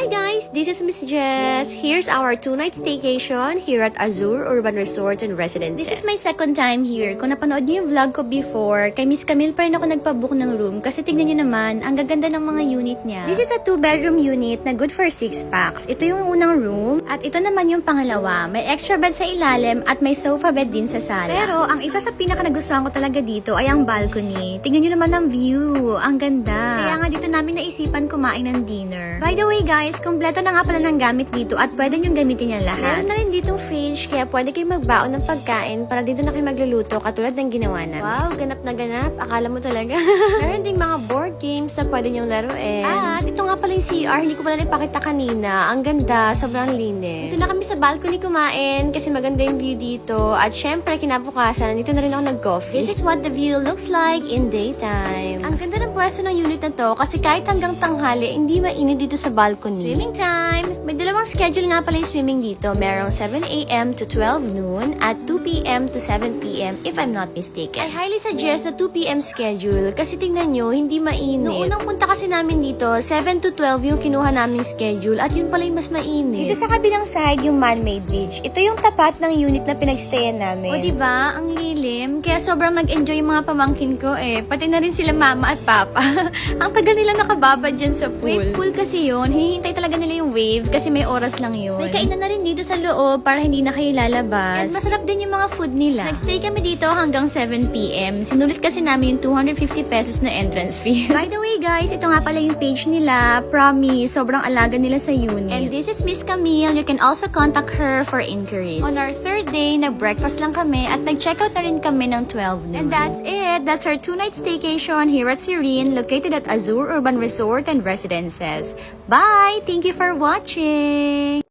Hi guys, this is Miss Jess. Here's our two-night staycation here at Azure Urban Resort and Residences. This is my second time here. Kung napanood niyo yung vlog ko before, kay Miss Camille pa rin ako nagpabook ng room kasi tignan niyo naman, ang gaganda ng mga unit niya. This is a two-bedroom unit na good for six packs. Ito yung unang room at ito naman yung pangalawa. May extra bed sa ilalim at may sofa bed din sa sala. Pero ang isa sa pinaka nagustuhan ko talaga dito ay ang balcony. Tignan niyo naman ang view. Ang ganda. Kaya nga dito namin naisipan kumain ng dinner. By the way guys, kompleto na nga pala ng gamit dito at pwede niyong gamitin yan lahat. Meron na rin ditong fridge, kaya pwede kayo magbaon ng pagkain para dito na kayo magluluto katulad ng ginawa namin. Wow, ganap na ganap. Akala mo talaga. Meron ding mga board games na pwede niyong laruin. Ah, dito nga pala yung CR. Hindi ko pala rin pakita kanina. Ang ganda, sobrang linis. Dito na kami sa balcony kumain kasi maganda yung view dito. At syempre, kinabukasan, dito na rin ako nag-coffee. This is what the view looks like in daytime. Ang ganda ng pwesto ng unit na to kasi kahit hanggang tanghali, hindi mainit dito sa balcony. Swimming time! May dalawang schedule nga pala yung swimming dito. Merong 7 a.m. to 12 noon at 2 p.m. to 7 p.m. if I'm not mistaken. I highly suggest na 2 p.m. schedule kasi tingnan nyo, hindi mainit. Noong unang punta kasi namin dito, 7 to 12 yung kinuha naming schedule at yun pala yung mas mainit. Dito sa kabilang side, yung man-made beach. Ito yung tapat ng unit na pinagstayan namin. O, di ba? Ang lilim. Kaya sobrang nag-enjoy yung mga pamangkin ko eh. Pati na rin sila mama at papa. Ang tagal nila nakababa dyan sa pool. Wave pool kasi yun. Hinihintay talaga nila yung wave kasi may oras lang yun. May kainan na rin dito sa loob para hindi na kayo lalabas. And masarap din yung mga food nila. Nagstay kami dito hanggang 7pm. Sinulit kasi namin yung 250 pesos na entrance fee. By the way guys, ito nga pala yung page nila. Promise, sobrang alaga nila sa unit. And this is Miss Camille. You can also contact her for inquiries. On our third day, nag-breakfast lang kami at nag-checkout na rin kami ng 12 noon. And that's it. That's our two-night staycation here at Serene, located at Azure Urban Resort and Residences. Bye! Thank you for watching!